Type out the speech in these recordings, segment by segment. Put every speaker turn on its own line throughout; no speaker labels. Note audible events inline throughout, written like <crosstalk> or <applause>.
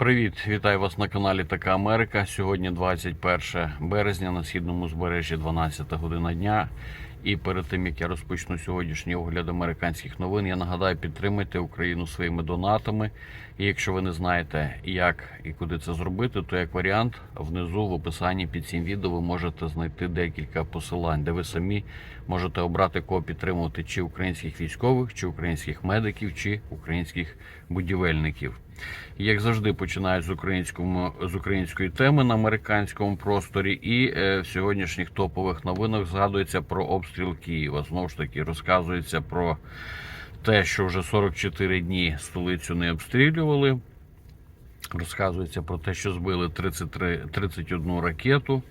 Привіт, вітаю вас на каналі Така Америка. Сьогодні 21 березня на східному збережжі 12 година дня. І перед тим як я розпочну сьогоднішній огляд американських новин, я нагадаю, підтримайте Україну своїми донатами. І якщо ви не знаєте, як і куди це зробити, то як варіант внизу в описанні під цим відео ви можете знайти декілька посилань, де ви самі можете обрати кого підтримувати чи українських військових, чи українських медиків, чи українських будівельників. Як завжди, починають з з української теми на американському просторі, і е, в сьогоднішніх топових новинах згадується про обстріл Києва. Знову ж таки, розказується про те, що вже 44 дні столицю не обстрілювали. Розказується про те, що збили 33, 31 ракету.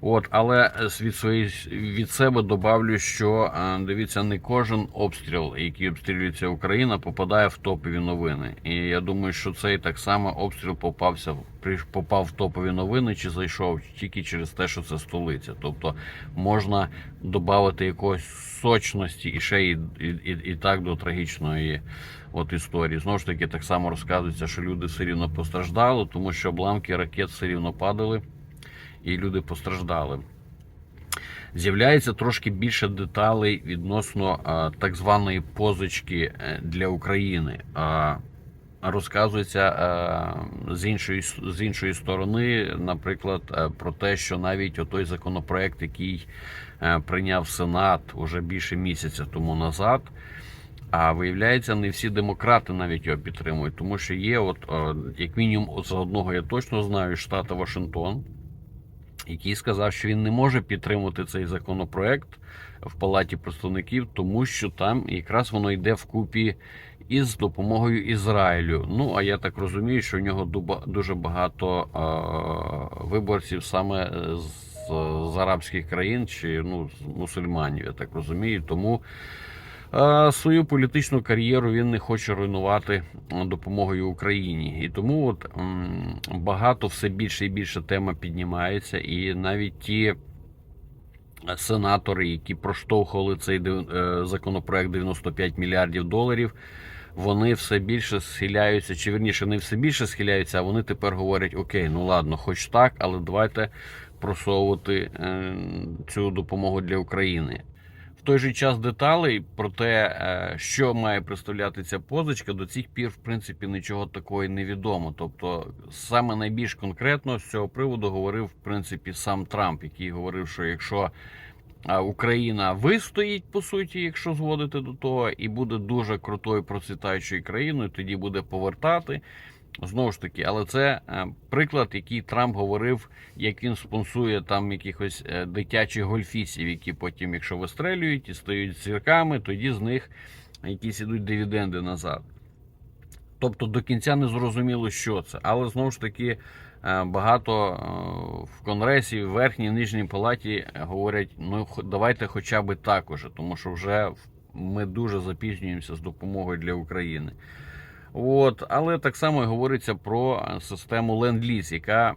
От, але від своєї від себе добавлю, що дивіться, не кожен обстріл, який обстрілюється Україна, попадає в топові новини. І я думаю, що цей так само обстріл попався попав в топові новини чи зайшов тільки через те, що це столиця. Тобто можна додати якоїсь сочності і ще і, і, і, і так до трагічної от історії. Знову ж таки, так само розказується, що люди все рівно постраждали, тому що обламки ракет все рівно падали і люди постраждали. З'являється трошки більше деталей відносно а, так званої позички е, для України. А, розказується а, з іншої з іншої сторони, наприклад, е, про те, що навіть отой законопроект, який е, прийняв Сенат уже більше місяця тому назад. А виявляється, не всі демократи навіть його підтримують, тому що є, от е, як мінімум, от за одного я точно знаю штата Вашингтон, який сказав, що він не може підтримувати цей законопроект в Палаті представників, тому що там якраз воно йде вкупі із допомогою Ізраїлю. Ну а я так розумію, що в нього дуже багато е, виборців саме з, з арабських країн чи ну, з мусульманів, я так розумію. Тому е, свою політичну кар'єру він не хоче руйнувати допомогою Україні. І тому от багато все більше і більше тема піднімається, і навіть ті. Сенатори, які проштовхували цей е, законопроект 95 мільярдів доларів, вони все більше схиляються, чи верніше не все більше схиляються, а вони тепер говорять: Окей, ну ладно, хоч так, але давайте просовувати е, цю допомогу для України. Той же час деталей про те, е, що має представляти ця позичка, до цих пір, в принципі, нічого такого не відомо. Тобто, саме найбільш конкретно з цього приводу говорив в принципі сам Трамп, який говорив, що якщо Україна вистоїть по суті, якщо зводити до того, і буде дуже крутою процвітаючою країною, тоді буде повертати. Знову ж таки, але це е, приклад, який Трамп говорив, як він спонсує там якихось е, дитячих гольфістів, які потім, якщо вистрелюють і стають зірками, тоді з них якісь ідуть дивіденди назад. Тобто до кінця не зрозуміло, що це. Але знову ж таки е, багато в Конгресі, в верхній нижній палаті говорять: ну давайте хоча б так уже, тому що вже ми дуже запізнюємося з допомогою для України. От, але так само і говориться про е, систему Ленд-Ліз, яка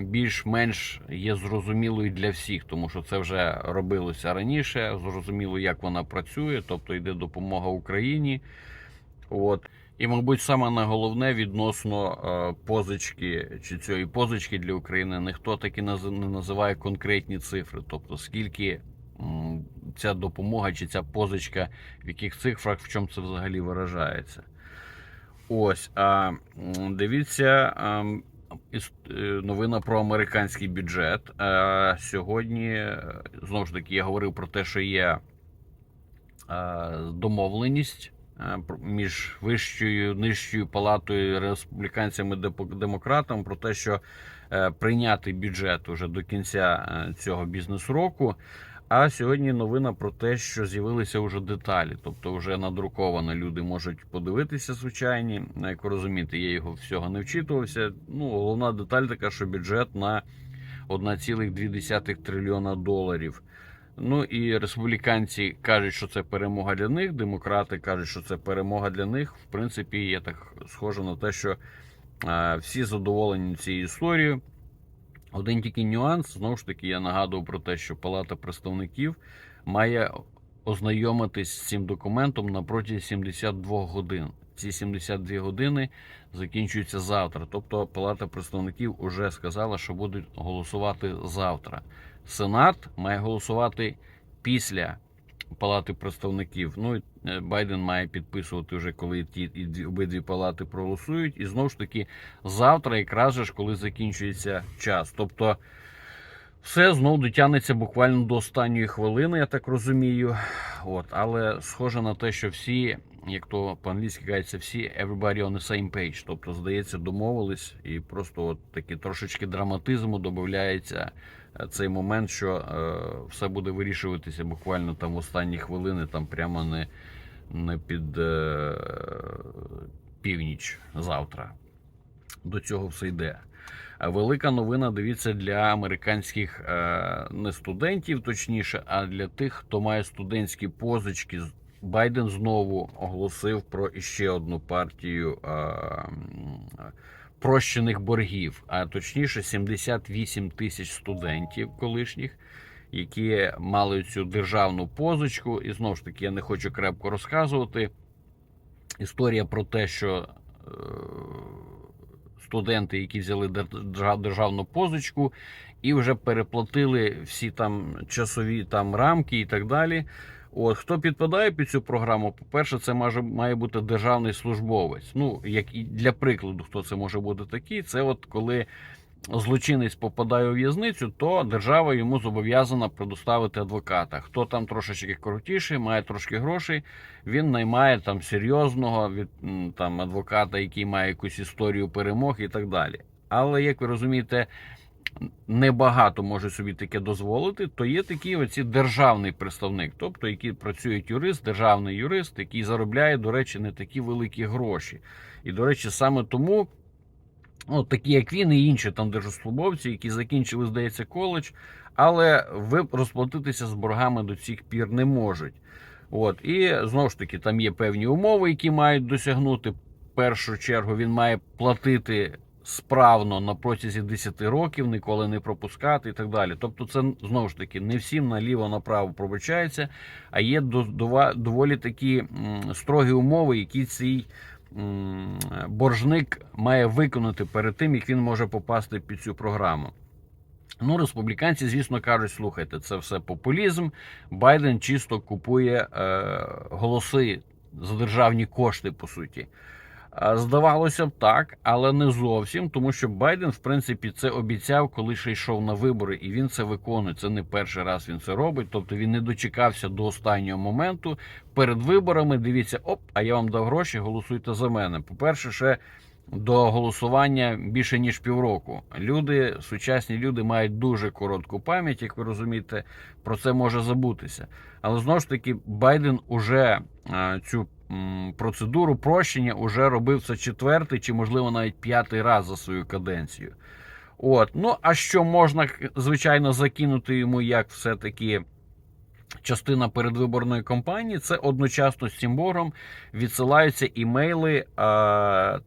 більш-менш є зрозумілою для всіх, тому що це вже робилося раніше. Зрозуміло, як вона працює, тобто йде допомога Україні. От. І, мабуть, саме на головне відносно е, позички чи цієї позички для України ніхто таки не називає конкретні цифри, тобто скільки ця допомога чи ця позичка, в яких цифрах, в чому це взагалі виражається. Ось, а дивіться, е, новина про американський бюджет. Сьогодні, е, знову ж таки, я говорив про те, що є домовленість між вищою нижчою палатою республіканцями демократами про те, що е, прийняти бюджет уже до кінця цього бізнес-року. А сьогодні новина про те, що з'явилися вже деталі, тобто вже надруковано. Люди можуть подивитися звичайні. Як ви розумієте, я його всього не вчитувався. Ну, головна деталь така, що бюджет на 1,2 трильйона доларів. Ну і республіканці кажуть, що це перемога для них. Демократи кажуть, що це перемога для них. В принципі, є так схоже на те, що всі задоволені цією історією. Один тільки нюанс, знову ж таки, я нагадував про те, що Палата представників має ознайомитись з цим документом на протязі 72 годин. ці 72 години закінчуються завтра. Тобто Палата представників вже сказала, що будуть голосувати завтра. Сенат має голосувати після Палати представників. Ну і е, Байден має підписувати вже, коли ті і дві- обидві палати проголосують. І знову ж таки, завтра, якраз же коли закінчується час. Тобто, все знову дотягнеться буквально до останньої хвилини, я так розумію. От, але схоже на те, що всі, як то по-англійськи кажеться, всі everybody on the same page. Тобто, здається, домовились, і просто от таки трошечки драматизму додається цей момент, що е, все буде вирішуватися буквально там в останні хвилини, там прямо не, не під е, північ завтра. До цього все йде. Велика новина, дивіться, для американських е, не студентів, точніше, а для тих, хто має студентські позички. Байден знову оголосив про іще одну партію прощених боргів, а точніше 78 тисяч студентів колишніх, які мали цю державну позичку. І знову ж таки, я не хочу крепко розказувати. Історія про те, що е, студенти, які взяли держав- державну позичку і вже переплатили всі там часові там рамки і так далі. От хто підпадає під цю програму, по-перше, це може має бути державний службовець. Ну, як і для прикладу, хто це може бути такий, це от коли злочинець попадає у в'язницю, то держава йому зобов'язана предоставити адвоката. Хто там трошечки крутіший, має трошки грошей, він наймає там серйозного від там адвоката, який має якусь історію перемог і так далі. Але як ви розумієте, небагато може собі таке дозволити, то є такий оці державний представник, тобто який працює юрист, державний юрист, який заробляє, до речі, не такі великі гроші. І, до речі, саме тому. От такі, як він, і інші там держслужбовці, які закінчили, здається, коледж, але ви розплатитися з боргами до цих пір не можуть. От, і знову ж таки, там є певні умови, які мають досягнути. В першу чергу він має платити справно на протязі 10 років, ніколи не пропускати і так далі. Тобто, це знову ж таки не всім наліво направо пробачається, а є доволі такі строгі умови, які цей боржник має виконати перед тим, як він може попасти під цю програму. Ну, республіканці, звісно, кажуть, слухайте, це все популізм. Байден чисто купує е, голоси за державні кошти, по суті. А, Здавалося б, так, але не зовсім, тому що Байден, в принципі, це обіцяв, коли ще йшов на вибори, і він це виконує. Це не перший раз він це робить. Тобто він не дочекався до останнього моменту. Перед виборами дивіться, оп, а я вам дав гроші, голосуйте за мене. По-перше, ще до голосування більше ніж півроку. Люди, сучасні люди мають дуже коротку пам'ять, як ви розумієте, про це може забутися. Але знову ж таки, Байден уже а, цю процедуру прощення уже робив це четвертий чи, можливо, навіть п'ятий раз за свою каденцію. От, ну а що можна, звичайно, закинути йому як все-таки частина передвиборної кампанії, це одночасно з цим боргом відсилаються імейли. А,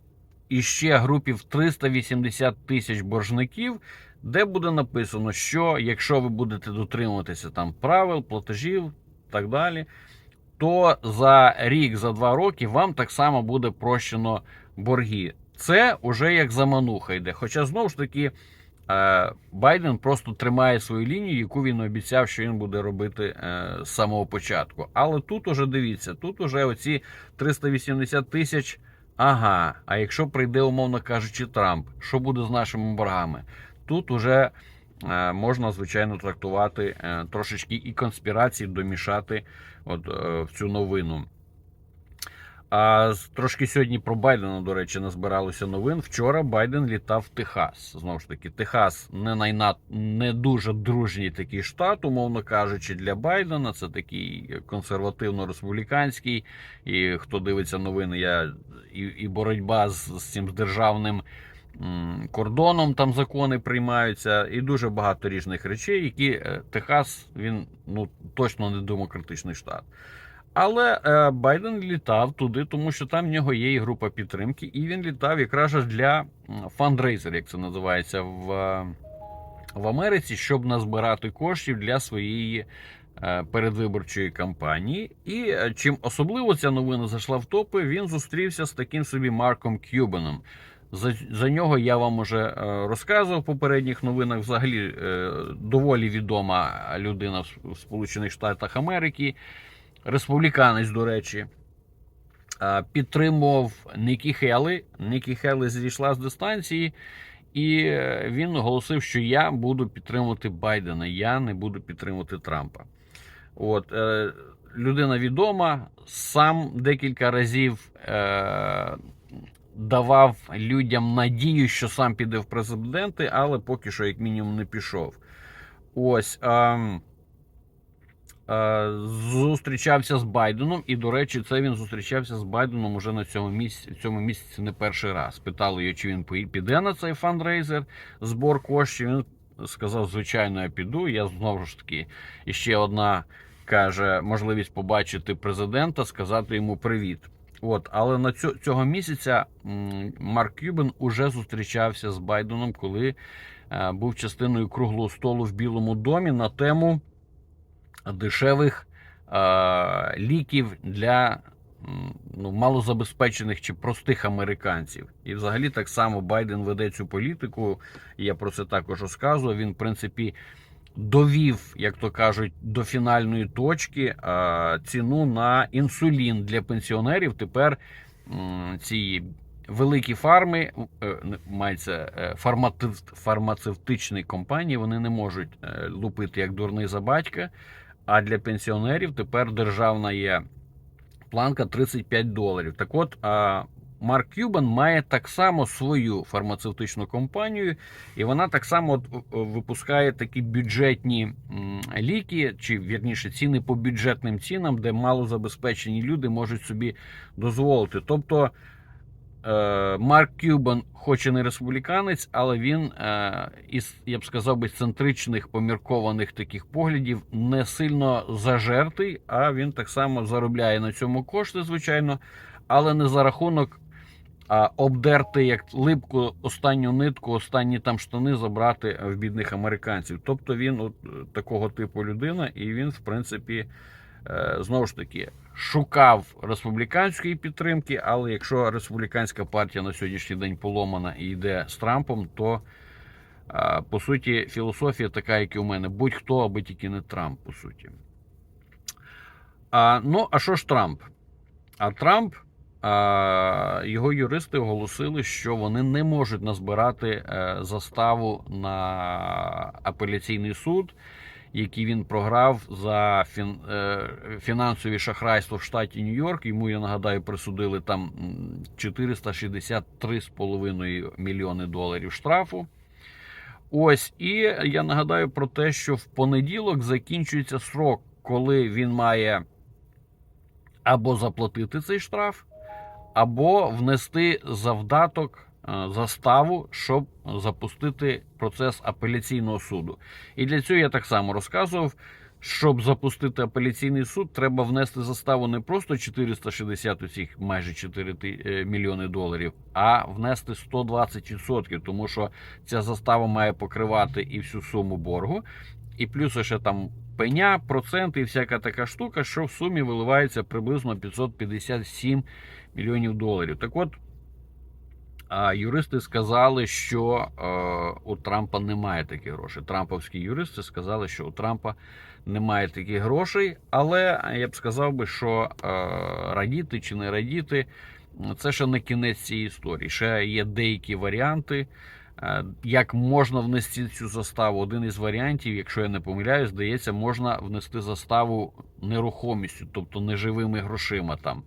і ще групі в 380 тисяч боржників, де буде написано, що якщо ви будете дотримуватися там правил, платежів так далі, то за рік, за два роки вам так само буде прощено борги. Це вже як замануха йде. Хоча знову ж таки. е, Байден просто тримає свою лінію, яку він обіцяв, що він буде робити е, з самого початку. Але тут уже дивіться, тут уже оці 380 тисяч Ага, а якщо прийде, умовно кажучи, Трамп, що буде з нашими боргами? Тут уже можна, звичайно, трактувати е, трошечки і конспірації домішати от, е, в цю новину. А трошки сьогодні про Байдена, до речі, назбиралося новин. Вчора Байден літав в Техас. Знову ж таки, Техас не найна... не дуже дружній такий штат, умовно кажучи, для Байдена. Це такий консервативно-республіканський. І хто дивиться новини, я і, і боротьба з, з цим державним кордоном, там закони приймаються, і дуже багато різних речей, які е, Техас він ну точно не демократичний штат. Але е, Байден літав туди, тому що там в нього є і група підтримки, і він літав якраз для фандрейзер, як це називається в, в Америці, щоб назбирати коштів для своєї е, передвиборчої кампанії. І чим особливо ця новина зайшла в топи, він зустрівся з таким собі Марком Кюбеном. За, за нього я вам уже е, розказував в попередніх новинах. Взагалі е, доволі відома людина в Сполучених Штатах Америки, республіканець, до речі. Е, Підтримував Нікі Хелли. Нікі Хелли зійшла з дистанції, і він оголосив, що я буду підтримувати Байдена, я не буду підтримувати Трампа. От, людина відома, сам декілька разів давав людям надію, що сам піде в президенти, але поки що, як мінімум, не пішов. Ось. Е, е, зустрічався з Байденом, і, до речі, це він зустрічався з Байденом уже на цьому місяці, цьому місяці не перший раз. Питали його, чи він піде на цей фандрейзер, збор коштів. Він сказав, звичайно, я піду. Я знову ж таки, і ще одна каже, можливість побачити президента, сказати йому привіт. От, але на цю, цього місяця Марк Кюбен уже зустрічався з Байденом, коли е, був частиною круглого столу в Білому домі на тему дешевих е, ліків для ну, малозабезпечених чи простих американців. І взагалі так само Байден веде цю політику. Я про це також розказував. Він, в принципі, довів, як то кажуть, до фінальної точки ціну на інсулін для пенсіонерів. Тепер ці великі фарми, е, мається е, фармацевтичні компанії, вони не можуть е, лупити як дурний за батька. А для пенсіонерів тепер державна є планка 35 доларів. Так от, Марк Кюбан має так само свою фармацевтичну компанію, і вона так само випускає такі бюджетні ліки, чи вірніше ціни по бюджетним цінам, де малозабезпечені люди можуть собі дозволити. Тобто е, Марк Кюбан, хоч і не республіканець, але він е, із, я б сказав би, центричних поміркованих таких поглядів не сильно зажертий, а він так само заробляє на цьому кошти, звичайно, але не за рахунок а, обдерти як липку останню нитку, останні там штани забрати в бідних американців. Тобто він от е, такого типу людина, і він, в принципі, е, знову ж таки шукав республіканської підтримки, але якщо республіканська партія на сьогоднішній день поломана і йде з Трампом, то а, по суті філософія така, як і у мене: будь-хто, аби тільки не Трамп, по суті. А, ну, а що ж Трамп? А Трамп, його юристи оголосили, що вони не можуть назбирати е, заставу на апеляційний суд, який він програв за е, фінансові шахрайство в штаті Нью-Йорк. Йому, я нагадаю, присудили там м, 463,5 мільйони доларів штрафу. Ось, і я нагадаю про те, що в понеділок закінчується срок, коли він має або заплатити цей штраф, або внести завдаток е, заставу, щоб запустити процес апеляційного суду. І для цього я так само розказував. Щоб запустити апеляційний суд, треба внести заставу не просто 460 оцих майже 4 е, мільйони доларів, а внести 120%, тому що ця застава має покривати і всю суму боргу, і плюс ще там пеня, проценти і всяка така штука, що в сумі виливається приблизно 557 мільйонів доларів. Так от, юристи сказали, що е, у Трампа немає таких грошей. Трамповські юристи сказали, що у Трампа немає таких грошей, але я б сказав би, що е, радіти чи не радіти, це ще не кінець цієї історії. Ще є деякі варіанти. Е, Як можна внести цю заставу? Один із варіантів, якщо я не помиляюсь, здається, можна внести заставу нерухомістю, тобто неживими грошима. Там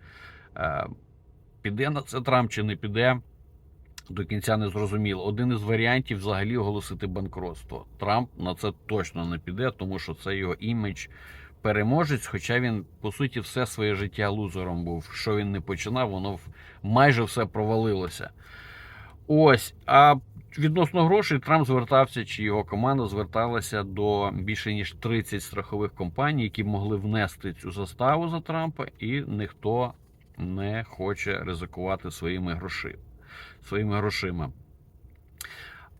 Е, піде на це Трамп чи не піде, до кінця не зрозуміло. Один із варіантів взагалі оголосити банкротство. Трамп на це точно не піде, тому що це його імідж переможець, хоча він, по суті, все своє життя лузером був. Що він не починав, воно майже все провалилося. Ось. А відносно грошей Трамп звертався, чи його команда зверталася до більше ніж 30 страхових компаній, які могли внести цю заставу за Трампа, і ніхто не хоче ризикувати своїми грошима. Своїми грошима.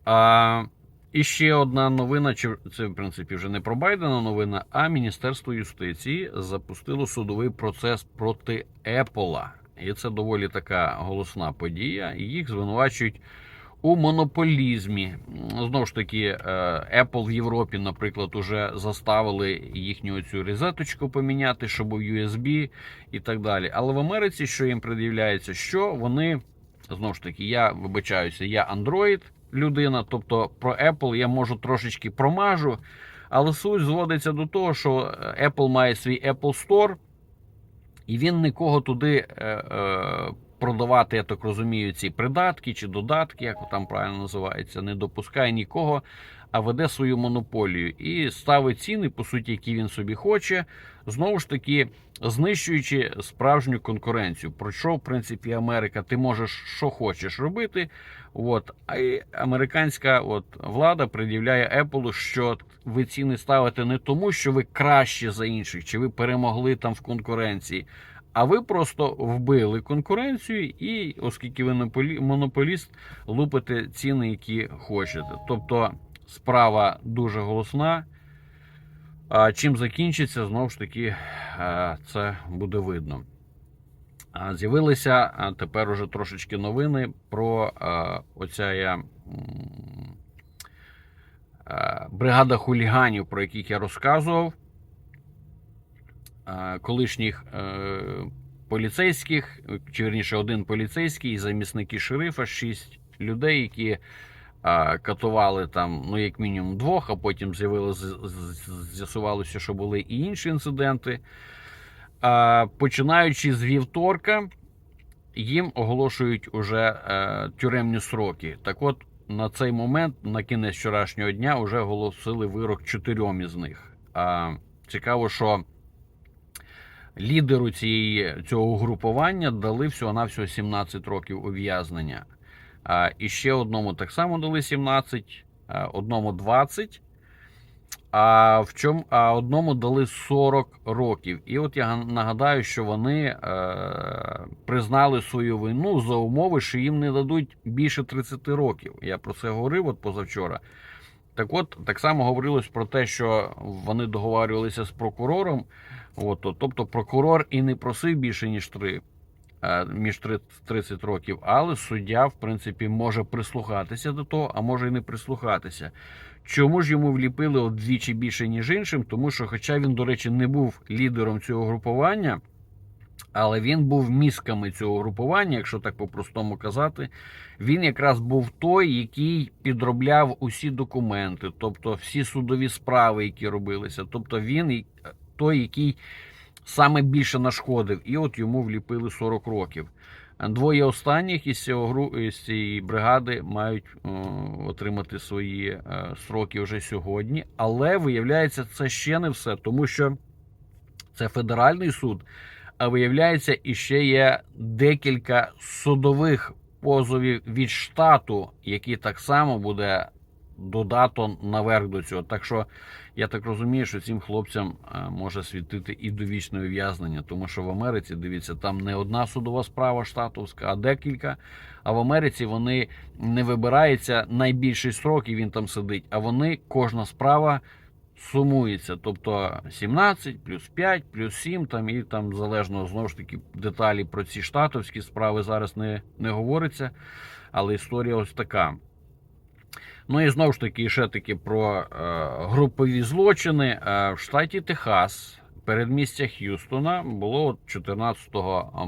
А, І ще одна новина, чи це в принципі вже не про Байдена новина, а Міністерство юстиції запустило судовий процес проти Apple. І це доволі така голосна подія. Їх звинувачують у монополізмі. Знову ж таки, е, Apple в Європі, наприклад, уже заставили їхню цю розеточку поміняти, щоб USB і так далі. Але в Америці, що їм пред'являється, що вони знову ж таки, я вибачаюся, я Android людина, тобто про Apple я можу трошечки промажу. Але суть зводиться до того, що Apple має свій Apple Store, і він нікого туди е, е, продавати, я так розумію, ці придатки чи додатки, як там правильно називається, не допускає нікого, а веде свою монополію і ставить ціни, по суті, які він собі хоче, знову ж таки, знищуючи справжню конкуренцію. Про що, в принципі, Америка, ти можеш що хочеш робити. От, а й американська от, влада пред'являє Apple, що ви ціни ставите не тому, що ви краще за інших, чи ви перемогли там в конкуренції. А ви просто вбили конкуренцію, і, оскільки ви монополі- монополіст, лупите ціни, які хочете. Тобто справа дуже голосна. А чим закінчиться, знову ж таки, е, це буде видно. З'явилися тепер уже трошечки новини про оця я, бригада хуліганів, про яких я розказував. А, Колишніх е, поліцейських, чи верніше один поліцейський замісники шерифа, шість людей, які катували там, ну, як мінімум, двох, а потім з'ясувалося, що були і інші інциденти. Починаючи з вівторка, їм оголошують уже е, тюремні сроки. Так от, на цей момент, на кінець вчорашнього дня, вже оголосили вирок чотирьом із них. Цікаво, що лідеру цієї, цього угрупування дали всього-навсього 17 років ув'язнення. І ще одному так само дали 17, а, одному 20. А в чому а одному дали 40 років. І от я нагадаю, що вони е, признали свою вину за умови, що їм не дадуть більше 30 років. Я про це говорив от позавчора. Так от, так само говорилось про те, що вони договарювалися з прокурором. От, тобто прокурор і не просив більше, ніж 3, е, між 30 30 років, але суддя, в принципі, може прислухатися до того, а може і не прислухатися. Чому ж йому вліпили вдвічі більше, ніж іншим? Тому що, хоча він, до речі, не був лідером цього групування, але він був мізками цього групування, якщо так по-простому казати. Він якраз був той, який підробляв усі документи, тобто всі судові справи, які робилися. Тобто він і- той, який саме більше нашкодив, і от йому вліпили 40 років. Двоє останніх із, цього, із цієї бригади мають е, отримати свої е, сроки вже сьогодні. Але виявляється, це ще не все, тому що це федеральний суд. А виявляється, іще є декілька судових позовів від штату, які так само буде додато наверх до цього. Так що я так розумію, що цим хлопцям е, може світити і довічне ув'язнення, тому що в Америці, дивіться, там не одна судова справа штатовська, а декілька. А в Америці вони не вибирається найбільший строк, і він там сидить. А вони кожна справа сумується. Тобто 17 плюс 5, плюс 7, там і там залежно знову ж таки деталі про ці штатовські справи зараз не, не говориться. Але історія ось така. Ну і знову ж таки, ще таки про е, групові злочини. Е, в штаті Техас, передмістя Х'юстона, було 14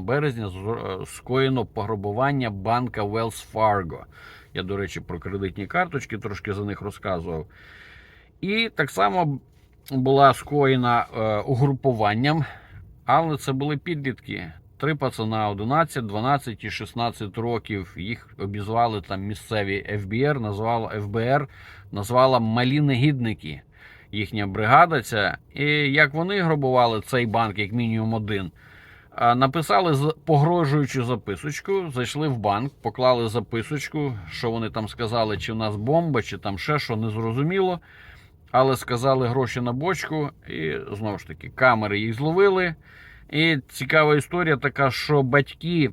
березня е, скоєно пограбування банка Wells Fargo. Я, до речі, про кредитні карточки трошки за них розказував. І так само була скоєна угрупуванням, але це були підлітки. Три пацана 11, 12 і 16 років. Їх обізвали там місцеві ФБР, назвала ФБР, назвала малі негідники. Їхня бригада ця. І як вони грабували цей банк, як мінімум один. Написали погрожуючу записочку, зайшли в банк, поклали записочку, що вони там сказали, чи в нас бомба, чи там ще що, незрозуміло. Але сказали гроші на бочку, і знову ж таки, камери їх зловили. І цікава історія така, що батьки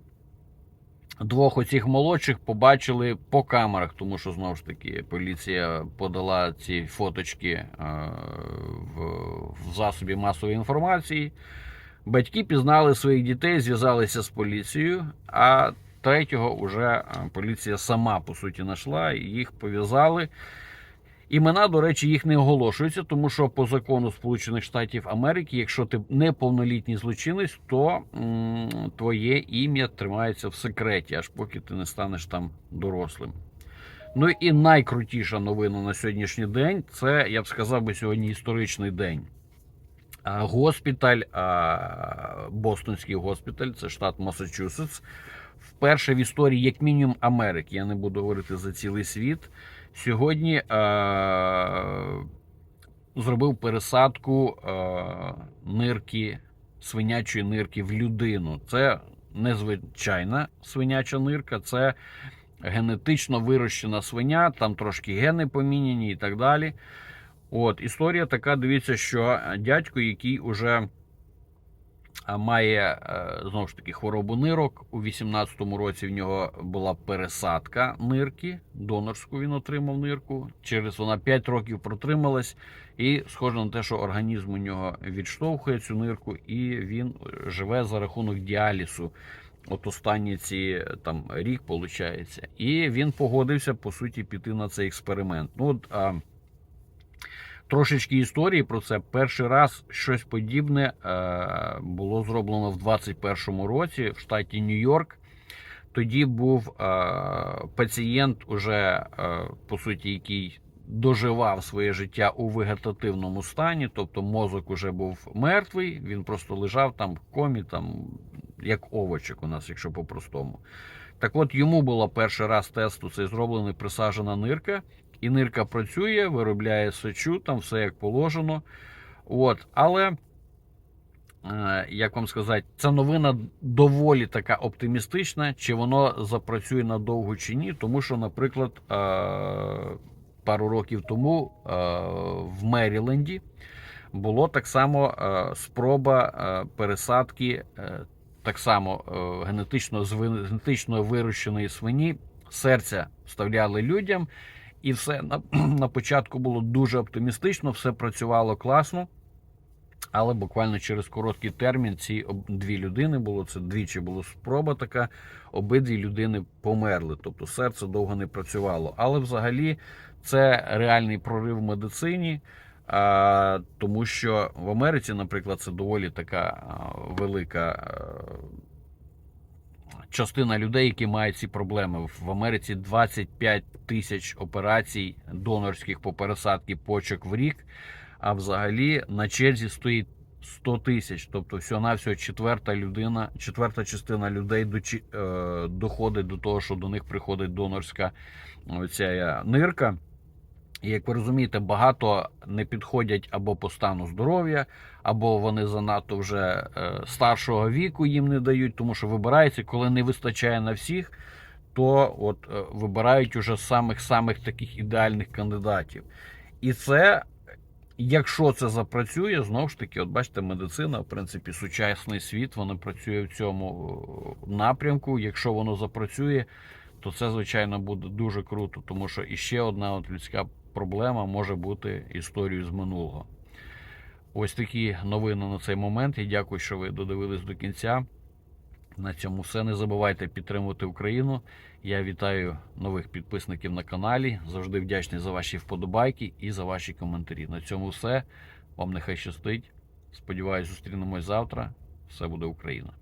Двох оцих молодших побачили по камерах, тому що знову ж таки поліція подала ці фоточки е, в, засобі масової інформації. Батьки пізнали своїх дітей, зв'язалися з поліцією, а третього вже е, поліція сама по суті знайшла, їх пов'язали. Імена, до речі, їх не оголошуються, тому що по закону Сполучених Штатів Америки, якщо ти неповнолітній злочинець, то м, твоє ім'я тримається в секреті, аж поки ти не станеш там дорослим. Ну і найкрутіша новина на сьогоднішній день це, я б сказав би, сьогодні історичний день. Госпіталь, Бостонський госпіталь, це штат Масачусетс, вперше в історії, як мінімум, Америки, я не буду говорити за цілий світ. Сьогодні е, зробив пересадку е, нирки, свинячої нирки в людину. Це незвичайна свиняча нирка, це генетично вирощена свиня, там трошки гени поміняні і так далі. От, історія така, дивіться, що дядько, який уже має е, знову ж таки хворобу нирок. У 18-му році в нього була пересадка нирки, донорську він отримав нирку. Через вона 5 років протрималась, і схоже на те, що організм у нього відштовхує цю нирку, і він живе за рахунок діалізу. От останні ці там рік, виходить. І він погодився по суті піти на цей експеримент. Ну, от, Трошечки історії про це. Перший раз щось подібне е, було зроблено в 21-му році в штаті Нью-Йорк. Тоді був е, пацієнт, уже, е, по суті, який доживав своє життя у вегетативному стані, тобто мозок уже був мертвий, він просто лежав там в комі, там, як овочик у нас, якщо по-простому. Так от йому було перший раз тесту цей зроблений присаджена нирка. І нирка працює, виробляє сечу, там все як положено. От, Але, е, як вам сказати, ця новина доволі така оптимістична, чи воно запрацює надовго чи ні. Тому що, наприклад, е, пару років тому е, в Меріленді було так само спроба пересадки так само генетично, з генетично вирощеної свині. Серця вставляли людям. І все на, <clears throat> на початку було дуже оптимістично, все працювало класно. Але буквально через короткий термін ці дві людини було це двічі була спроба така. Обидві людини померли, тобто серце довго не працювало. Але взагалі це реальний прорив в медицині, тому що в Америці, наприклад, це доволі така велика. Частина людей, які мають ці проблеми. В Америці 25 тисяч операцій донорських по пересадці почок в рік. А взагалі на черзі стоїть 100 тисяч. Тобто, всього-навсього четверта людина, четверта частина людей е, доходить до того, що до них приходить донорська оця нирка. І як ви розумієте, багато не підходять або по стану здоров'я, або вони занадто вже е, старшого віку їм не дають, тому що вибирається, коли не вистачає на всіх, то от е, вибирають уже самих-самих таких ідеальних кандидатів. І це, якщо це запрацює, знову ж таки, от бачите, медицина, в принципі, сучасний світ, воно працює в цьому е, напрямку. Якщо воно запрацює, то це, звичайно, буде дуже круто, тому що іще одна от людська проблема може бути історією з минулого. Ось такі новини на цей момент. Я дякую, що ви додивились до кінця. На цьому все. Не забувайте підтримувати Україну. Я вітаю нових підписників на каналі. Завжди вдячний за ваші вподобайки і за ваші коментарі. На цьому все. Вам нехай щастить. Сподіваюсь, зустрінемось завтра. Все буде Україна!